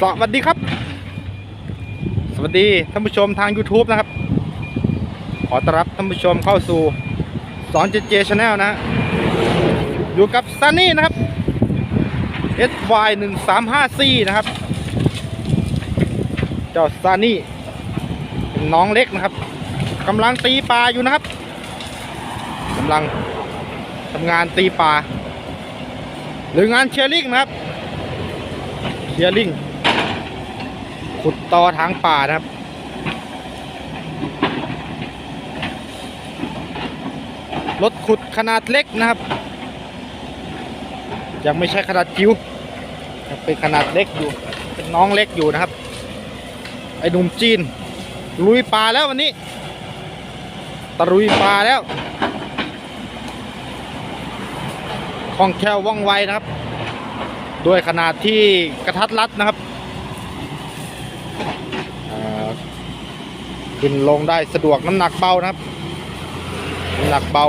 สวัสดีครับ สวัสดีท่านผู้ชมทาง YouTube นะครับ ขอต้อนรับท่านผู้ชมเข้าสู่สอนเจเจชาแนลนะ อยู่กับซันนี่นะครับ SY 1 3 5 4นะครับ เจ้าซันนี่นน้องเล็กนะครับกำลังตีปลาอยู่นะครับกำลังทำงานตีปลาหรืองานเชียร์ลิงนะครับเชียร์ลิง ขุดตอทางป่านะครับ รถขุดขนาดเล็กนะครับ ยังไม่ใช่ขนาดจิ๋วยังเป็นขนาดเล็กอยู่ เป็นน้องเล็กอยู่นะครับ ไอ้หนุ่มจีน ลุยป่าแล้ววันนี้ ตะลุยป่าแล้วคล่องแคล่วว่องไวนะครับ ด้วยขนาดที่กระทัดรัดนะครับเอ่อ ขึ้นลงได้สะดวกน้ำหนักเบานะครับน้ำหนักเบา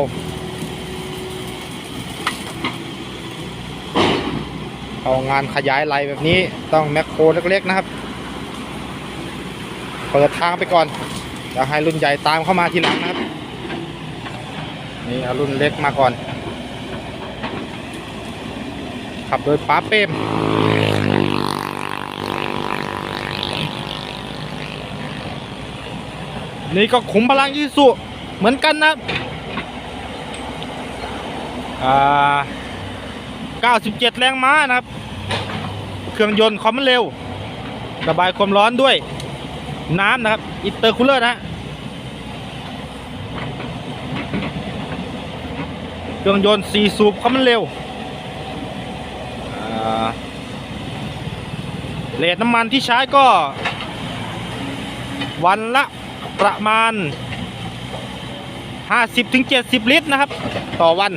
เอางานขยายไหลแบบนี้ต้องแมคโครเล็กๆนะครับ เปิดทางไปก่อนจะให้รุ่นใหญ่ตามเข้ามาทีหลังนะครับ นี่เอารุ่นเล็กมาก่อน ขับโดยป้าเป้ม นี่ก็ขุมพลังยีสุเหมือนกันนะอ่า97 แรงม้านะครับ เครื่องยนต์ความเร็ว ระบายความร้อนด้วย น้ำนะครับ อินเตอร์คูลเลอร์นะ เครื่องยนต์4สูบความเร็วอ่าเลทน้ำมันที่ใช้ก็ วันละ ประมาณ 50-70 ลิตรนะครับ ต่อวัน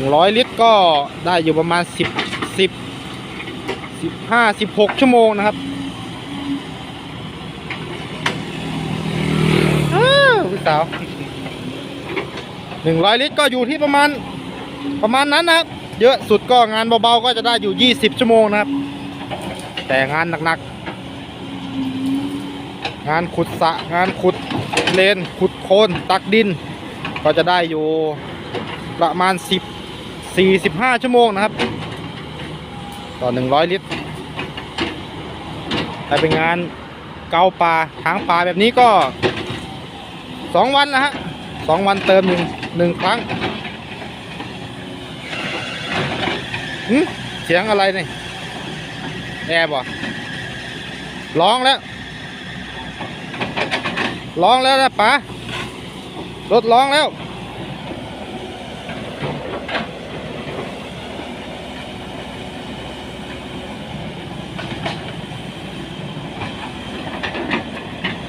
100 ลิตรก็ได้อยู่ประมาณ 10 10 15 16 ชั่วโมงนะครับอ้าวพี่สาว100ลิตรก็อยู่ที่ประมาณประมาณนั้นนะครับ เยอะสุดก็งานเบาๆก็จะได้อยู่ 20 ชั่วโมงนะครับ แต่งานหนักๆ งานขุดสะงานขุดเลน ขุดโคนตักดิน ก็จะได้อยู่ประมาณ 10 45 ชั่วโมงนะครับ ต่อ 100 ลิตรแต่เป็นงานเกาปลาทางปลาแบบนี้ก็ 2 วันนะฮะสองวันเติมหนึ่งหนึ่งครั้งหึเสียงอะไรนี่แอบบ่ร้องแล้ว ร้องแล้วนะป๋ารถร้องแล้ว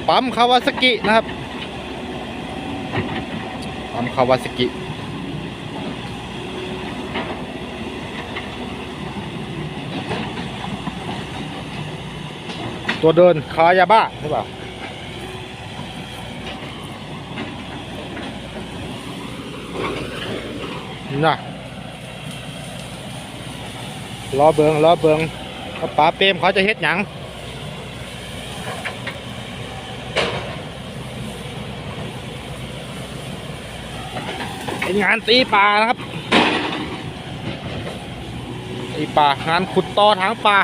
ปั๊มคาวาสกินะครับ ปั๊มคาวาสกิตัวเดินคายาบ้าหรือเปล่า น่ะล้อเบิงล้อเบิงป๋าเปรมเขาจะเฮ็ดหยังเป็นงานตีปลานะครับ ตีปลางานขุดตอทางปลา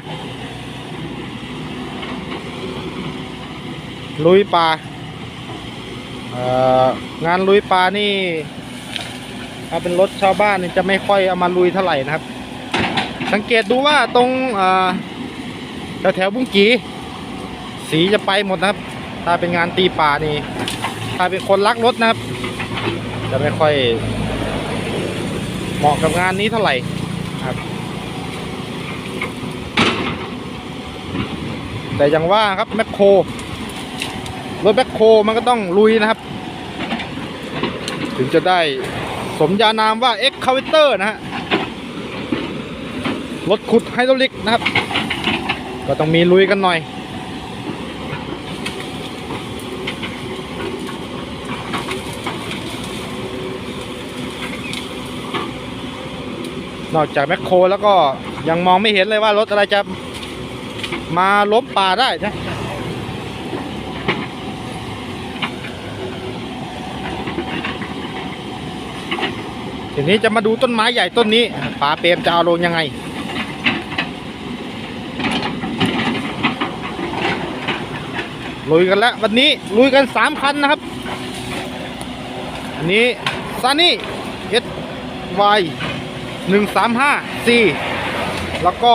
ลุยปลางานลุยปลานี่ ถ้าเป็นรถชาวบ้านนี่จะไม่ค่อยเอามาลุยเท่าไหร่นะครับ สังเกตดูว่าตรงแถวแถวบุ้งกีสีจะไปหมดนะครับ ถ้าเป็นงานตีป่านี่ ถ้าเป็นคนรักรถนะครับ จะไม่ค่อยเหมาะกับงานนี้เท่าไหร่ครับ แต่อย่างว่าครับแมคโครรถแมคโครมันก็ต้องลุยนะครับ ถึงจะได้ สมญานามว่า e x c a v a t o r นะฮะ รถขุดไฮดรอลิกนะครับ ก็ต้องมีลุยกันหน่อยนอกจากแมคโครแล้วก็ยังมองไม่เห็นเลยว่ารถอะไรจะมาล้มป่าได้นะ ทีนี้จะมาดูต้นไม้ใหญ่ต้นนี้ป่าเปรมจะเอาลงยังไง ลุยกันแล้ววันนี้ลุยกันสามคันนะครับ อันนี้ซานี่เอสวายหนึ่งสามห้าซีแล้วก็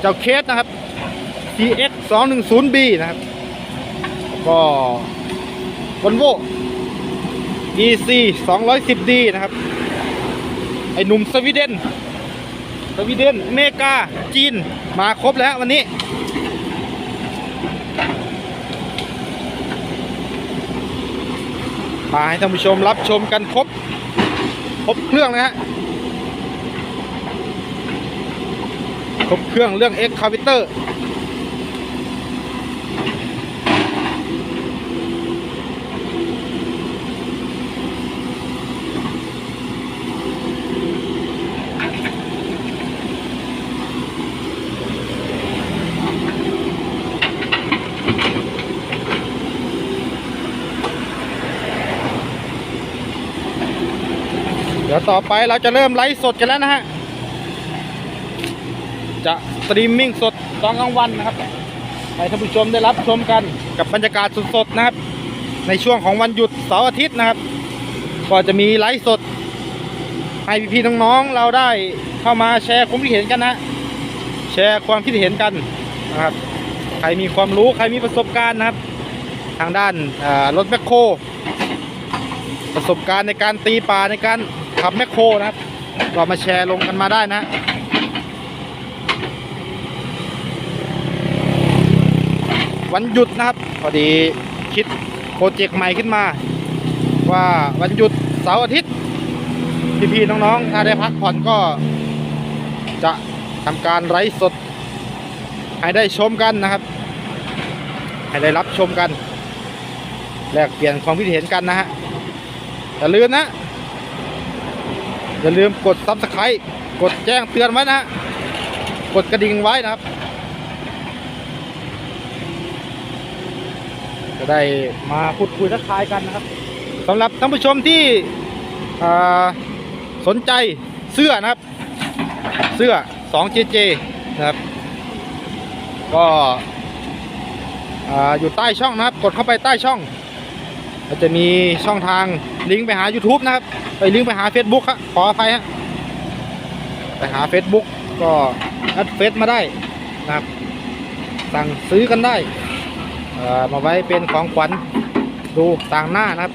เจ้าเคสนะครับ CX 2 1 0 B นะครับแล้วก็ Volvo EC 210D นะครับ ไอ้หนุ่มสวีเดน สวีเดนเมกา จีน มาครบแล้ววันนี้ มาให้ท่านผู้ชมรับชมกันครบ ครบเครื่องนะฮะ ครบเครื่องเรื่อง X c a v i t e r เตอร์ ดี๋ยวต่อไปเราจะเริ่มไลฟ์สดกันแล้วนะฮะ จะสตรีมมิ่งสดตอนกลางวันนะครับให้ท่านผู้ชมได้รับชมกันกับบรรยากาศสดๆนะครับ ในช่วงของวันหยุดเสาร์อาทิตย์นะครับ ก็จะมีไลฟ์สด ให้พี่ๆน้องๆเราได้เข้ามาแชร์ความคิดเห็นกันนะแชร์ความคิดเห็นกันนะครับ ใครมีความรู้ใครมีประสบการณ์นะครับ ทางด้านรถแมคโครประสบการณ์ในการตีปลาในการ ขับแมคโครนะครับ ก็มาแชร์ลงกันมาได้นะวันหยุดนะครับ พอดีคิดโปรเจกต์ใหม่ขึ้นมา ว่าวันหยุดเสาร์อาทิตย์ พี่ๆน้องๆ ถ้าได้พักผ่อนก็ จะทำการไลฟ์สด ให้ได้ชมกันนะครับ ให้ได้รับชมกัน แลกเปลี่ยนความคิดเห็นกันนะฮะอย่าลืมนะ อย่าลืมกด subscribe กดแจ้งเตือนไว้นะฮะกดกระดิ่งไว้นะครับ จะได้มาพูดคุยทักทายกันนะครับสำหรับท่านผู้ชมที่สนใจเสื้อนะครับ เสื้อ 2JJ นะครับ ก็อ่าอยู่ใต้ช่องนะครับ กดเข้าไปใต้ช่องจะมีช่องทาง ลิงก์ไปหา YouTube นะครับ ไปลิงก์ไปหา Facebook ครับขออภัยฮะไปหา Facebook ก็แอดเฟซมาได้นะครับ สั่งซื้อกันได้อ่อมาไว้เป็นของขวัญดูต่างหน้านะครับ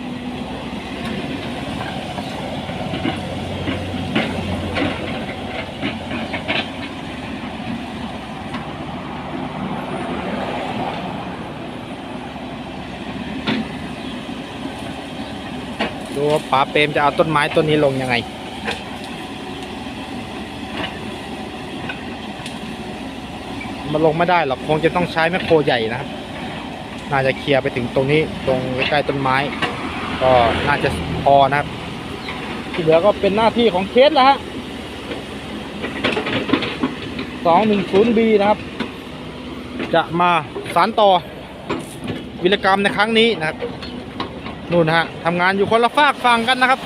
ว่าป๋าเปรมจะเอาต้นไม้ต้นนี้ลงยังไง มันลงไม่ได้หรอกคงจะต้องใช้แมคโครใหญ่นะครับ น่าจะเคลียร์ไปถึงตรงนี้ตรงใกล้ต้นไม้ ก็น่าจะพอนะครับ ที่เหลือก็เป็นหน้าที่ของเคสแล้วฮะ 210B นะครับ จะมาสานต่อวิรกรรมในครั้งนี้นะครับ นู่นฮะทำงานอยู่คนละฝากฝั่งกันนะครับ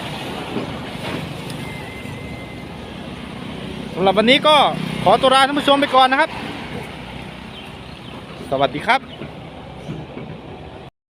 สำหรับวันนี้ก็ขอตัวลาท่านผู้ชมไปก่อนนะครับ สวัสดีครับ